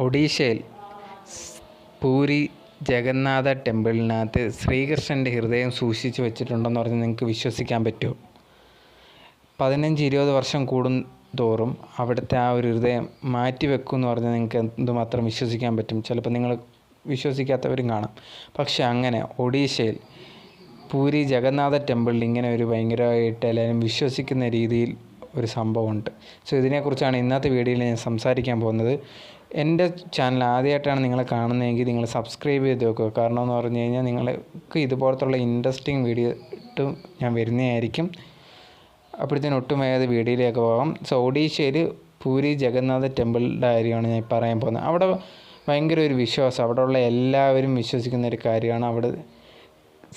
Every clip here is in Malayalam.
ഒഡീഷയിൽ പൂരി ജഗന്നാഥ ടെമ്പിളിനകത്ത് ശ്രീകൃഷ്ണന്റെ ഹൃദയം സൂക്ഷിച്ച് വെച്ചിട്ടുണ്ടെന്ന് പറഞ്ഞ് നിങ്ങൾക്ക് വിശ്വസിക്കാൻ പറ്റുമോ? പതിനഞ്ച് ഇരുപത് വർഷം കൂടും തോറും അവിടുത്തെ ആ ഒരു ഹൃദയം മാറ്റി വെക്കും എന്ന് പറഞ്ഞാൽ നിങ്ങൾക്ക് എന്തുമാത്രം വിശ്വസിക്കാൻ പറ്റും? ചിലപ്പോൾ നിങ്ങൾ വിശ്വസിക്കാത്തവരും കാണാം. പക്ഷേ അങ്ങനെ ഒഡീഷയിൽ പൂരി ജഗന്നാഥ ടെമ്പിളിൽ ഇങ്ങനെ ഒരു ഭയങ്കരമായിട്ട് എല്ലാവരും വിശ്വസിക്കുന്ന രീതിയിൽ ഒരു സംഭവമുണ്ട്. സോ ഇതിനെക്കുറിച്ചാണ് ഇന്നത്തെ വീഡിയോയിൽ ഞാൻ സംസാരിക്കാൻ പോകുന്നത്. എന്റെ ചാനൽ ആദ്യമായിട്ടാണ് നിങ്ങൾ കാണുന്നതെങ്കിൽ നിങ്ങൾ സബ്സ്ക്രൈബ് ചെയ്ത് വെക്കുക. കാരണം എന്ന് പറഞ്ഞു കഴിഞ്ഞാൽ നിങ്ങൾക്ക് ഇതുപോലത്തുള്ള ഇൻട്രസ്റ്റിംഗ് വീഡിയോ ഇട്ടും ഞാൻ വരുന്നതായിരിക്കും അപ്പോഴത്തേനും ഒട്ടും വേഗം വീഡിയോയിലേക്ക് പോകാം. സോ ഒഡീഷയിൽ പൂരി ജഗന്നാഥ ടെമ്പിളിന്റെ കാര്യമാണ് ഞാൻ പറയാൻ പോകുന്നത്. അവിടെ ഭയങ്കര ഒരു വിശ്വാസം. അവിടെയുള്ള എല്ലാവരും വിശ്വസിക്കുന്ന ഒരു കാര്യമാണ് അവിടെ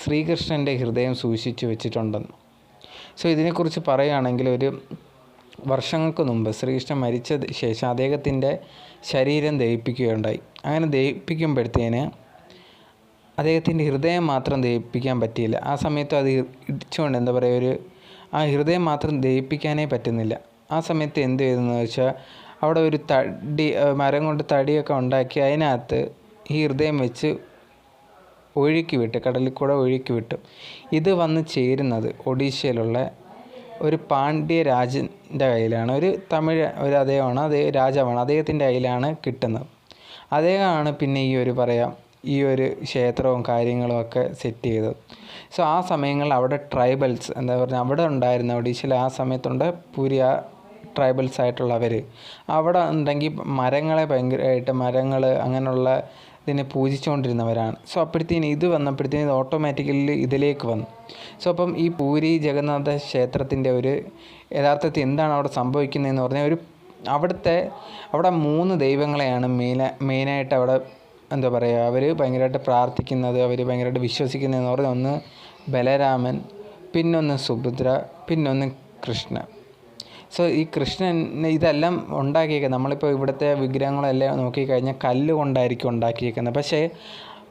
ശ്രീകൃഷ്ണന്റെ ഹൃദയം സൂക്ഷിച്ചു വെച്ചിട്ടുണ്ടെന്ന്. സോ ഇതിനെക്കുറിച്ച് പറയുകയാണെങ്കിൽ ഒരു വർഷങ്ങൾക്ക് മുമ്പ് ശ്രീകൃഷ്ണൻ മരിച്ച ശേഷം അദ്ദേഹത്തിന്റെ ശരീരം ദഹിപ്പിക്കുകയുണ്ടായി. അങ്ങനെ ദഹിപ്പിക്കുമ്പോഴത്തേന് അദ്ദേഹത്തിന്റെ ഹൃദയം മാത്രം ദഹിപ്പിക്കാൻ പറ്റിയില്ല. ആ സമയത്ത് അത് ഇടിച്ചുകൊണ്ട് എന്താ പറയുക ഒരു ആ ഹൃദയം മാത്രം ദഹിപ്പിക്കാനേ പറ്റുന്നില്ല. ആ സമയത്ത് എന്ത് ചെയ്തെന്ന് വെച്ചാൽ അവിടെ ഒരു തടി മരം കൊണ്ട് തടിയൊക്കെ ഉണ്ടാക്കി അതിനകത്ത് ഈ ഹൃദയം വെച്ച് ഒഴുക്കി വിട്ട് കടലിൽ കൂടെ ഒഴുക്കി വിട്ടു. ഇത് വന്ന് ചേരുന്നത് ഒഡീഷയിലുള്ള ഒരു പാണ്ഡ്യ രാജന്റെ കയ്യിലാണ്. ഒരു തമിഴ് ഒരു അദ്ദേഹമാണ് അതേ രാജാവാണ് അദ്ദേഹത്തിന്റെ കയ്യിലാണ് കിട്ടുന്നത്. അദ്ദേഹമാണ് പിന്നെ ഈ ഒരു പറയാം ഈ ഒരു ക്ഷേത്രവും കാര്യങ്ങളും ഒക്കെ സെറ്റ് ചെയ്തത്. സോ ആ സമയങ്ങളിൽ അവിടെ ട്രൈബൽസ് എന്താ പറഞ്ഞാൽ അവിടെ ഉണ്ടായിരുന്ന ഒഡീഷയിൽ ആ സമയത്തുണ്ട് പൂരി ആ ട്രൈബൽസ് ആയിട്ടുള്ളവർ അവിടെ ഉണ്ടെങ്കിൽ മരങ്ങളെ ഭയങ്കരമായിട്ട് മരങ്ങൾ അങ്ങനെയുള്ള ഇതിനെ പൂജിച്ചുകൊണ്ടിരുന്നവരാണ്. സോ അപ്പോഴത്തേന് ഇത് വന്നപ്പോഴത്തേന് ഇത് ഓട്ടോമാറ്റിക്കലി ഇതിലേക്ക് വന്നു. സോ അപ്പം ഈ പൂരി ജഗന്നാഥ ക്ഷേത്രത്തിന്റെ ഒരു യഥാർത്ഥത്തിൽ എന്താണ് അവിടെ സംഭവിക്കുന്നതെന്ന് പറഞ്ഞാൽ ഒരു അവിടുത്തെ അവിടെ മൂന്ന് ദൈവങ്ങളെയാണ് മെയിന മെയിനായിട്ട് അവിടെ എന്താ പറയുക അവർ ഭയങ്കരമായിട്ട് പ്രാർത്ഥിക്കുന്നത് അവർ ഭയങ്കരമായിട്ട് വിശ്വസിക്കുന്നതെന്ന് പറഞ്ഞാൽ ഒന്ന് ബലരാമൻ പിന്നൊന്ന് സുഭദ്ര പിന്നൊന്ന് കൃഷ്ണൻ. സോ ഈ കൃഷ്ണൻ ഇതെല്ലാം ഉണ്ടാക്കിയേക്കുന്നത് നമ്മളിപ്പോൾ ഇവിടുത്തെ വിഗ്രഹങ്ങളെല്ലാം നോക്കിക്കഴിഞ്ഞാൽ കല്ല് കൊണ്ടായിരിക്കും ഉണ്ടാക്കിയേക്കുന്നത് പക്ഷേ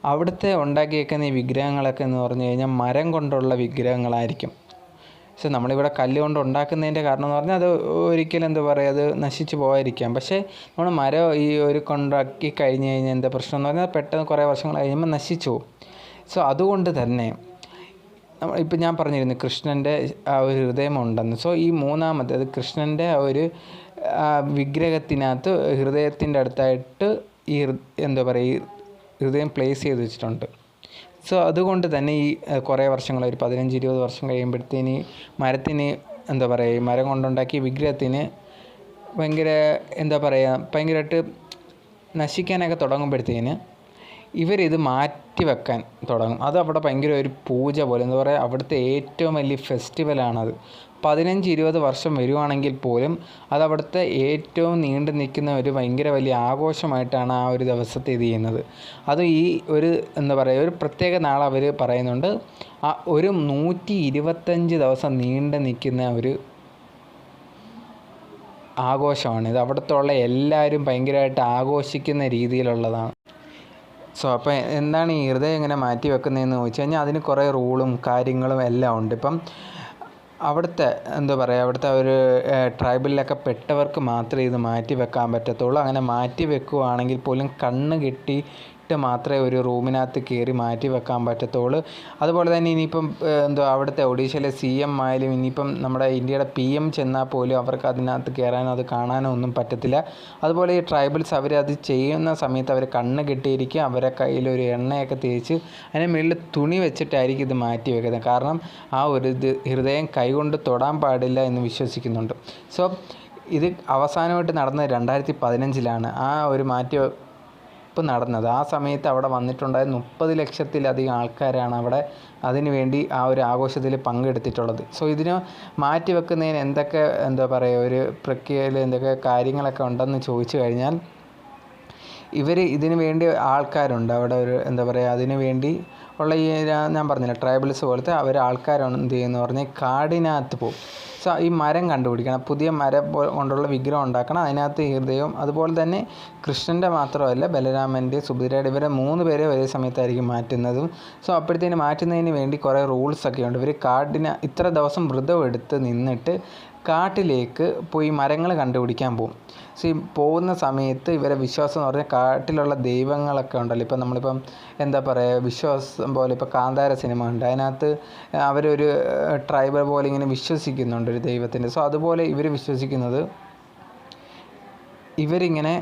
അവിടുത്തെ ഉണ്ടാക്കിയേക്കുന്ന ഈ വിഗ്രഹങ്ങളൊക്കെ എന്ന് പറഞ്ഞു കഴിഞ്ഞാൽ മരം കൊണ്ടുള്ള വിഗ്രഹങ്ങളായിരിക്കും. പക്ഷെ നമ്മളിവിടെ കല്ല് കൊണ്ട് ഉണ്ടാക്കുന്നതിന്റെ കാരണം എന്ന് പറഞ്ഞാൽ അത് ഒരിക്കലും എന്താ പറയുക അത് നശിച്ചു പോകാതിരിക്കാം പക്ഷേ നമ്മൾ മരം ഈ ഒരു കൊണ്ടാക്കി കഴിഞ്ഞ് കഴിഞ്ഞാൽ എന്താ പ്രശ്നം എന്ന് പറഞ്ഞാൽ പെട്ടെന്ന് കുറേ വർഷങ്ങൾ കഴിയുമ്പോൾ നശിച്ചു പോകും. സോ അതുകൊണ്ട് തന്നെ ഇപ്പം ഞാൻ പറഞ്ഞിരുന്നു കൃഷ്ണന്റെ ആ ഒരു ഹൃദയമുണ്ടെന്ന്. സോ ഈ മൂന്നാമത്തെ അത് കൃഷ്ണന്റെ ആ ഒരു വിഗ്രഹത്തിനകത്ത് ഹൃദയത്തിന്റെ അടുത്തായിട്ട് ഈ എന്താ പറയുക ഈ ഹൃദയം പ്ലേസ് ചെയ്ത് വെച്ചിട്ടുണ്ട്. സോ അതുകൊണ്ട് തന്നെ ഈ കുറേ വർഷങ്ങൾ ഒരു പതിനഞ്ച് ഇരുപത് വർഷം കഴിയുമ്പോഴത്തേന് മരത്തിന് എന്താ പറയുക മരം കൊണ്ടുണ്ടാക്കിയ വിഗ്രഹത്തിന് ഭയങ്കര എന്താ പറയുക ഭയങ്കരമായിട്ട് നശിക്കാനൊക്കെ തുടങ്ങുമ്പോഴത്തേന് ഇവരിത് മാറ്റി വെക്കാൻ തുടങ്ങും. അത് അവിടെ ഭയങ്കര ഒരു പൂജ പോലെ. എന്താ പറയുക അവിടുത്തെ ഏറ്റവും വലിയ ഫെസ്റ്റിവലാണത് പതിനഞ്ച് ഇരുപത് വർഷം വരുവാണെങ്കിൽ പോലും അത് അവിടുത്തെ ഏറ്റവും നീണ്ടു നിൽക്കുന്ന ഒരു ഭയങ്കര വലിയ ആഘോഷമായിട്ടാണ് ആ ഒരു ദിവസത്തെ ഇത് ചെയ്യുന്നത്. അത് ഈ ഒരു എന്താ പറയുക ഒരു പ്രത്യേക നാൾ അവർ പറയുന്നുണ്ട്. ആ ഒരു നൂറ്റി ഇരുപത്തഞ്ച് ദിവസം നീണ്ടു നിൽക്കുന്ന ഒരു ആഘോഷമാണ് ഇത്. അവിടുത്തെ എല്ലാവരും ഭയങ്കരമായിട്ട് ആഘോഷിക്കുന്ന രീതിയിലുള്ളതാണ്. സോ അപ്പോൾ എന്താണ് ഈ ഹൃദയം ഇങ്ങനെ മാറ്റി വെക്കുന്നതെന്ന് ചോദിച്ചു കഴിഞ്ഞാൽ അതിന് കുറേ റൂളും കാര്യങ്ങളും എല്ലാം ഉണ്ട്. ഇപ്പം അവിടുത്തെ എന്താ പറയുക അവിടുത്തെ ഒരു ട്രൈബലിലൊക്കെ പെട്ടവർക്ക് മാത്രമേ ഇത് മാറ്റി വെക്കാൻ പറ്റത്തുള്ളൂ. അങ്ങനെ മാറ്റി വെക്കുകയാണെങ്കിൽ പോലും കണ്ണ് കെട്ടിയിട്ട് മാത്രമേ ഒരു റൂമിനകത്ത് കയറി മാറ്റി വെക്കാൻ പറ്റത്തുള്ളൂ. അതുപോലെ തന്നെ ഇനിയിപ്പം എന്തോ അവിടുത്തെ ഒഡീഷയിലെ സി എം ആയാലും ഇനിയിപ്പം നമ്മുടെ ഇന്ത്യയുടെ പി എം ചെന്നാൽ പോലും അവർക്ക് അതിനകത്ത് കയറാനോ അത് കാണാനോ ഒന്നും പറ്റത്തില്ല. അതുപോലെ ഈ ട്രൈബൽസ് അവർ അത് ചെയ്യുന്ന സമയത്ത് അവർ കണ്ണ് കെട്ടിയിരിക്കും അവരെ കയ്യിൽ ഒരു എണ്ണയൊക്കെ തേച്ച് അതിന് മുകളിൽ തുണി വെച്ചിട്ടായിരിക്കും ഇത് മാറ്റി വെക്കുന്നത്. കാരണം ആ ഒരു ഇത് ഹൃദയം കൈകൊണ്ട് തൊടാൻ പാടില്ല എന്ന് വിശ്വസിക്കുന്നുണ്ട്. സോ ഇത് അവസാനമായിട്ട് നടന്നത് രണ്ടായിരത്തി പതിനഞ്ചിലാണ്. ആ ഒരു മാറ്റി വെപ്പ് നടന്നത്. ആ സമയത്ത് അവിടെ വന്നിട്ടുണ്ടായ മുപ്പത് ലക്ഷത്തിലധികം ആൾക്കാരാണ് അവിടെ അതിനുവേണ്ടി ആ ഒരു ആഘോഷത്തിൽ പങ്കെടുത്തിട്ടുള്ളത്. സോ ഇതിന് മാറ്റി വെക്കുന്നതിന് എന്തൊക്കെ എന്താ പറയുക ഒരു പ്രക്രിയയിൽ എന്തൊക്കെ കാര്യങ്ങളൊക്കെ ഉണ്ടെന്ന് ചോദിച്ചു കഴിഞ്ഞാൽ ഇവർ ഇതിനു വേണ്ടി ആൾക്കാരുണ്ട്. അവിടെ ഒരു എന്താ പറയുക അതിനു വേണ്ടി ഉള്ള ഈ ഞാൻ പറഞ്ഞില്ല ട്രൈബൽസ് പോലത്തെ അവർ ആൾക്കാരാണ് എന്ത് ചെയ്യുന്നു പറഞ്ഞാൽ കാടിനകത്ത് പോകും. സോ ഈ മരം കണ്ടുപിടിക്കണം. പുതിയ മരം കൊണ്ടുള്ള വിഗ്രഹം ഉണ്ടാക്കണം. അതിനകത്ത് ഹൃദയവും അതുപോലെ തന്നെ കൃഷ്ണന്റെ മാത്രമല്ല ബലരാമന്റെ സുഭദ്രയുടെ ഇവരെ മൂന്ന് പേരെ ഒരേ സമയത്തായിരിക്കും മാറ്റുന്നതും. സോ അപ്പോഴത്തേന് മാറ്റുന്നതിന് വേണ്ടി കുറേ റൂൾസ് ഒക്കെ ഉണ്ട്. ഇവർ കാടിന് ഇത്ര ദിവസം വ്രതം എടുത്ത് നിന്നിട്ട് കാട്ടിലേക്ക് പോയി മരങ്ങൾ കണ്ടുപിടിക്കാൻ പോകും സോ പോകുന്ന സമയത്ത് ഇവരെ വിശ്വാസം എന്ന് പറഞ്ഞാൽ കാട്ടിലുള്ള ദൈവങ്ങളൊക്കെ ഉണ്ടല്ലോ. ഇപ്പം നമ്മളിപ്പം എന്താ പറയുക വിശ്വാസം പോലെ ഇപ്പോൾ കാന്താര സിനിമ ഉണ്ട്. അതിനകത്ത് അവരൊരു ട്രൈബൽ പോലെ ഇങ്ങനെ വിശ്വസിക്കുന്നുണ്ട് ഒരു ദൈവത്തിന്റെ. സോ അതുപോലെ ഇവർ വിശ്വസിക്കുന്നത് ഇവരിങ്ങനെ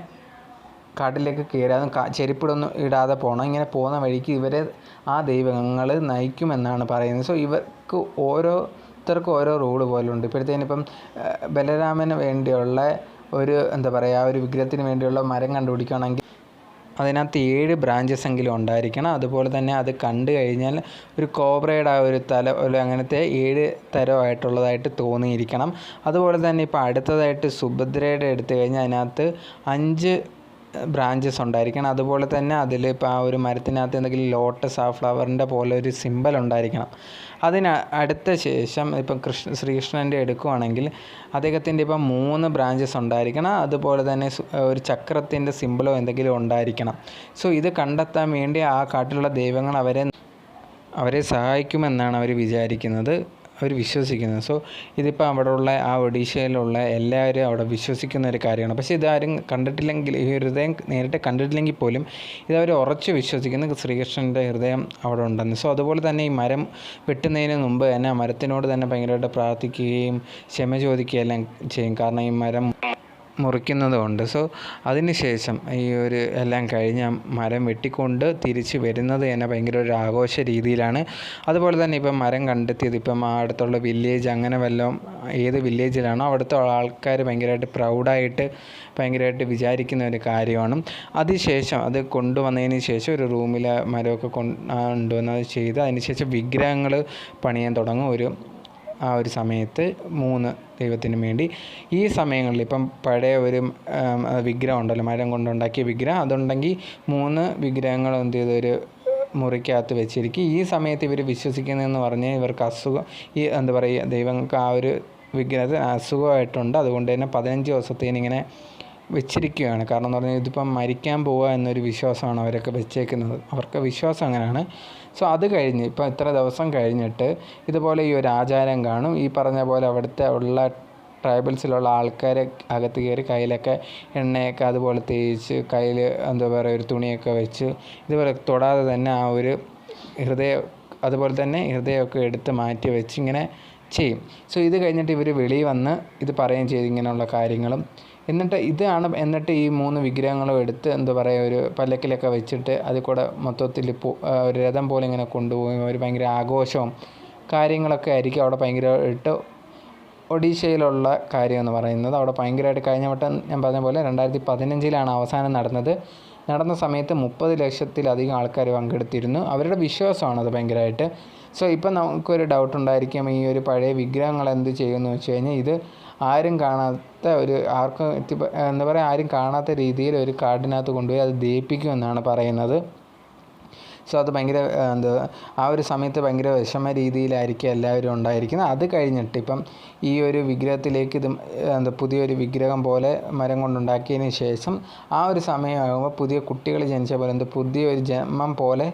കാട്ടിലേക്ക് കയറാതെ ചെരുപ്പിടൊന്നും ഇടാതെ പോകണം ഇങ്ങനെ പോകുന്ന വഴിക്ക് ഇവരെ ആ ദൈവങ്ങൾ നയിക്കുമെന്നാണ് പറയുന്നത്. സോ ഇവർക്ക് ഓരോരുത്തർക്കും ഓരോ റൂൾ പോലുണ്ട്. ഇപ്പോഴത്തേനിപ്പം ബലരാമന് വേണ്ടിയുള്ള ഒരു എന്താ പറയുക ഒരു വിഗ്രഹത്തിന് വേണ്ടിയുള്ള മരം കണ്ടുപിടിക്കുകയാണെങ്കിൽ അതിനകത്ത് ഏഴ് ബ്രാഞ്ചസ് എങ്കിലും ഉണ്ടായിരിക്കണം. അതുപോലെ തന്നെ അത് കണ്ടു കഴിഞ്ഞാൽ ഒരു കോബ്രയുടെ ആ ഒരു തല ഒരു അങ്ങനത്തെ ഏഴ് തരമായിട്ടുള്ളതായിട്ട് തോന്നിയിരിക്കണം. അതുപോലെ തന്നെ ഇപ്പോൾ അടുത്തതായിട്ട് സുഭദ്രയുടെ എടുത്തു കഴിഞ്ഞാൽ അതിനകത്ത് അഞ്ച് ബ്രാഞ്ചസ് ഉണ്ടായിരിക്കണം. അതുപോലെ തന്നെ അതിൽ ഇപ്പോൾ ആ ഒരു മരത്തിനകത്ത് എന്തെങ്കിലും ലോട്ടസ് ആ ഫ്ലവറിന്റെ പോലെ ഒരു സിമ്പൽ ഉണ്ടായിരിക്കണം. അതിന് അടുത്ത ശേഷം ഇപ്പം കൃഷ്ണ ശ്രീകൃഷ്ണന്റെ എടുക്കുവാണെങ്കിൽ അദ്ദേഹത്തിന്റെ ഇപ്പം മൂന്ന് ബ്രാഞ്ചസ് ഉണ്ടായിരിക്കണം. അതുപോലെ തന്നെ ഒരു ചക്രത്തിന്റെ സിമ്പിളോ എന്തെങ്കിലും ഉണ്ടായിരിക്കണം. സോ ഇത് കണ്ടെത്താൻ വേണ്ടി ആ കാട്ടിലുള്ള ദൈവങ്ങൾ അവരെ അവരെ സഹായിക്കുമെന്നാണ് അവർ വിചാരിക്കുന്നത്. അവർ വിശ്വസിക്കുന്നത് സോ ഇതിപ്പോൾ അവിടെയുള്ള ആ ഒഡീഷയിലുള്ള എല്ലാവരും അവിടെ വിശ്വസിക്കുന്ന ഒരു കാര്യമാണ്. പക്ഷേ ഇതാരും കണ്ടിട്ടില്ലെങ്കിൽ ഈ ഹൃദയം നേരിട്ട് കണ്ടിട്ടില്ലെങ്കിൽ പോലും ഇതവർ ഉറച്ച് വിശ്വസിക്കുന്ന ശ്രീകൃഷ്ണന്റെ ഹൃദയം അവിടെ ഉണ്ടെന്ന്. സോ അതുപോലെ തന്നെ ഈ മരം വെട്ടുന്നതിന് മുമ്പ് തന്നെ ആ മരത്തിനോട് തന്നെ ഭയങ്കരമായിട്ട് പ്രാർത്ഥിക്കുകയും ക്ഷമ ചോദിക്കുകയും എല്ലാം ചെയ്യും. കാരണം ഈ മരം മുറിക്കുന്നത് കൊണ്ട് സോ അതിനുശേഷം ഈ ഒരു എല്ലാം കഴിഞ്ഞ് മരം വെട്ടിക്കൊണ്ട് തിരിച്ച് വരുന്നത് തന്നെ ഭയങ്കര ഒരു ആഘോഷ രീതിയിലാണ്. അതുപോലെ തന്നെ ഇപ്പം മരം കണ്ടെത്തിയത് ഇപ്പം ആ അടുത്തുള്ള വില്ലേജ് അങ്ങനെ വല്ലതും ഏത് വില്ലേജിലാണോ അവിടുത്തെ ആൾക്കാർ ഭയങ്കരമായിട്ട് പ്രൗഡായിട്ട് ഭയങ്കരമായിട്ട് വിചാരിക്കുന്ന ഒരു കാര്യമാണ്. അതിനുശേഷം അത് കൊണ്ടുവന്നതിന് ശേഷം ഒരു റൂമിൽ മരമൊക്കെ കൊണ്ടുവന്നത് ചെയ്ത് അതിനുശേഷം വിഗ്രഹങ്ങൾ പണിയാൻ തുടങ്ങും. ഒരു ആ ഒരു സമയത്ത് മൂന്ന് ദൈവത്തിന് വേണ്ടി. ഈ സമയങ്ങളിൽ ഇപ്പം പഴയ ഒരു വിഗ്രഹം ഉണ്ടല്ലോ മരം കൊണ്ടുണ്ടാക്കിയ വിഗ്രഹം. അതുണ്ടെങ്കിൽ മൂന്ന് വിഗ്രഹങ്ങൾ എന്ത് ചെയ്ത് ഒരു മുറിക്കകത്ത് വെച്ചിരിക്കും. ഈ സമയത്ത് ഇവർ വിശ്വസിക്കുന്നതെന്ന് പറഞ്ഞാൽ ഇവർക്ക് അസുഖം ഈ എന്താ പറയുക ദൈവങ്ങൾക്ക് ആ ഒരു വിഗ്രഹത്തിന് അസുഖമായിട്ടുണ്ട്. അതുകൊണ്ട് തന്നെ പതിനഞ്ച് ദിവസത്തേന് ഇങ്ങനെ വെച്ചിരിക്കുകയാണ്. കാരണം എന്ന് പറഞ്ഞാൽ ഇതിപ്പം മരിക്കാൻ പോവുക എന്നൊരു വിശ്വാസമാണ് അവരൊക്കെ വെച്ചേക്കുന്നത്. അവർക്ക് വിശ്വാസം അങ്ങനെയാണ്. സോ അത് കഴിഞ്ഞ് ഇപ്പം ഇത്ര ദിവസം കഴിഞ്ഞിട്ട് ഇതുപോലെ ഈ ഒരു ആചാരം കാണും. ഈ പറഞ്ഞ പോലെ അവിടുത്തെ ഉള്ള ട്രൈബൽസിലുള്ള ആൾക്കാരെ അകത്ത് കയറി കയ്യിലൊക്കെ എണ്ണയൊക്കെ അതുപോലെ തേച്ച് കയ്യിൽ എന്താ പറയുക ഒരു തുണിയൊക്കെ വെച്ച് ഇതുപോലെ തൊടാതെ തന്നെ ആ ഒരു ഹൃദയ അതുപോലെ തന്നെ ഹൃദയമൊക്കെ എടുത്ത് മാറ്റി വെച്ച് ഇങ്ങനെ ചെയ്യും. സോ ഇത് കഴിഞ്ഞിട്ട് ഇവർ വെളിയിൽ വന്ന് ഇത് പറയുകയും ചെയ്തു ഇങ്ങനെയുള്ള കാര്യങ്ങളും. എന്നിട്ട് ഇതാണ് എന്നിട്ട് ഈ മൂന്ന് വിഗ്രഹങ്ങളും എടുത്ത് എന്താ പറയുക ഒരു പല്ലക്കിലൊക്കെ വെച്ചിട്ട് അതിൽ കൂടെ മൊത്തത്തിൽ ഒരു രഥം പോലെ ഇങ്ങനെ കൊണ്ടുപോകും ഒരു ഭയങ്കര ആഘോഷവും കാര്യങ്ങളൊക്കെ ആയിരിക്കും അവിടെ ഭയങ്കരമായിട്ട് ഒഡീഷയിലുള്ള കാര്യം എന്ന് പറയുന്നത്. അവിടെ ഭയങ്കരമായിട്ട് കഴിഞ്ഞ വട്ടം ഞാൻ പറഞ്ഞ പോലെ രണ്ടായിരത്തി പതിനഞ്ചിലാണ് അവസാനം നടന്നത്. നടന്ന സമയത്ത് മുപ്പത് ലക്ഷത്തിലധികം ആൾക്കാർ പങ്കെടുത്തിരുന്നു. അവരുടെ വിശ്വാസമാണ് അത് ഭയങ്കരമായിട്ട്. സോ ഇപ്പം നമുക്കൊരു ഡൗട്ട് ഉണ്ടായിരിക്കും ഈ ഒരു പഴയ വിഗ്രഹങ്ങൾ എന്ത് ചെയ്യുമെന്ന് വെച്ച് കഴിഞ്ഞാൽ ഇത് ആരും കാണാത്ത ഒരു ആർക്കും എന്താ പറയുക ആരും കാണാത്ത രീതിയിൽ ഒരു കാടിനകത്ത് കൊണ്ടുപോയി അത് ദഹിപ്പിക്കുമെന്നാണ് പറയുന്നത്. സോ അത് ഭയങ്കര എന്താ ആ ഒരു സമയത്ത് ഭയങ്കര വിഷമ രീതിയിലായിരിക്കും എല്ലാവരും ഉണ്ടായിരിക്കുന്നത്. അത് കഴിഞ്ഞിട്ട് ഇപ്പം ഈ ഒരു വിഗ്രഹത്തിലേക്ക് ഇത് എന്താ പുതിയൊരു വിഗ്രഹം പോലെ മരം കൊണ്ടുണ്ടാക്കിയതിന് ശേഷം ആ ഒരു സമയമാകുമ്പോൾ പുതിയ കുട്ടികൾ ജനിച്ച പോലെ എന്താ പുതിയൊരു ജന്മം പോലെ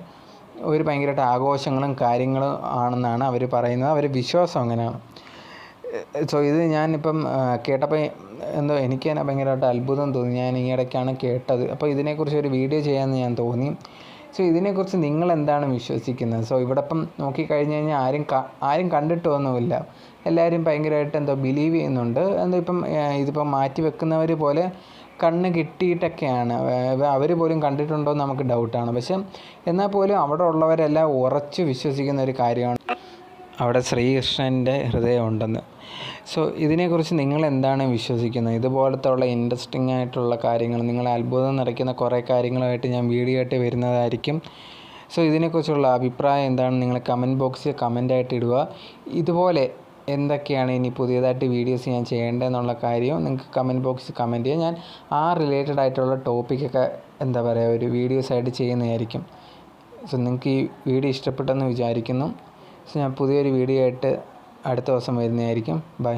ഒരു ഭയങ്കരമായിട്ട് ആഘോഷങ്ങളും കാര്യങ്ങളും ആണെന്നാണ് അവർ പറയുന്നത്. അവർ വിശ്വാസം അങ്ങനെയാണ്. സോ ഇത് ഞാനിപ്പം കേട്ടപ്പോൾ എന്തോ എനിക്ക് തന്നെ ഭയങ്കരമായിട്ട് അത്ഭുതം തോന്നി. ഞാൻ ഈ ഇടയ്ക്കാണ് കേട്ടത്. അപ്പോൾ ഇതിനെക്കുറിച്ച് ഒരു വീഡിയോ ചെയ്യാമെന്ന് ഞാൻ തോന്നി. സോ ഇതിനെക്കുറിച്ച് നിങ്ങൾ എന്താണ് വിശ്വസിക്കുന്നത്? സോ ഇവിടെ ഇപ്പം നോക്കിക്കഴിഞ്ഞ് കഴിഞ്ഞാൽ ആരും ആരും കണ്ടിട്ടൊന്നുമില്ല. എല്ലാവരും ഭയങ്കരമായിട്ട് എന്തോ ബിലീവ് ചെയ്യുന്നുണ്ട്. എന്തോ ഇപ്പം ഇതിപ്പം മാറ്റി വെക്കുന്നവർ പോലെ കണ്ണ് കിട്ടിയിട്ടൊക്കെയാണ്. അവർ പോലും കണ്ടിട്ടുണ്ടോ എന്ന് നമുക്ക് ഡൗട്ടാണ് പക്ഷെ എന്നാൽ പോലും അവിടെ ഉള്ളവരെല്ലാം ഉറച്ചു വിശ്വസിക്കുന്ന ഒരു കാര്യമാണ് അവിടെ ശ്രീകൃഷ്ണന്റെ ഹൃദയം ഉണ്ടെന്ന് സോ ഇതിനെക്കുറിച്ച് നിങ്ങൾ എന്താണ് വിശ്വസിക്കുന്നത്? ഇതുപോലത്തുള്ള ഇൻട്രസ്റ്റിംഗ് ആയിട്ടുള്ള കാര്യങ്ങൾ നിങ്ങളെ അത്ഭുതം നിറയ്ക്കുന്ന കുറേ കാര്യങ്ങളുമായിട്ട് ഞാൻ വീഡിയോ ആയിട്ട് വരുന്നതായിരിക്കും. സോ ഇതിനെക്കുറിച്ചുള്ള അഭിപ്രായം എന്താണ്? നിങ്ങൾ കമന്റ് ബോക്സിൽ കമന്റായിട്ട് ഇടുക. ഇതുപോലെ എന്തൊക്കെയാണ് ഇനി പുതിയതായിട്ട് വീഡിയോസ് ഞാൻ ചെയ്യേണ്ടതെന്നുള്ള കാര്യവും നിങ്ങൾക്ക് കമന്റ് ബോക്സിൽ കമന്റ് ചെയ്യാം. ഞാൻ ആ റിലേറ്റഡ് ആയിട്ടുള്ള ടോപ്പിക്കൊക്കെ എന്താ പറയുക ഒരു വീഡിയോസ് ആയിട്ട് ചെയ്യുന്നതായിരിക്കും. സോ നിങ്ങൾക്ക് ഈ വീഡിയോ ഇഷ്ടപ്പെട്ടെന്ന് വിചാരിക്കുന്നു. ഞാൻ പുതിയൊരു വീഡിയോ ആയിട്ട് അടുത്ത ദിവസം വരുന്നതായിരിക്കും. ബൈ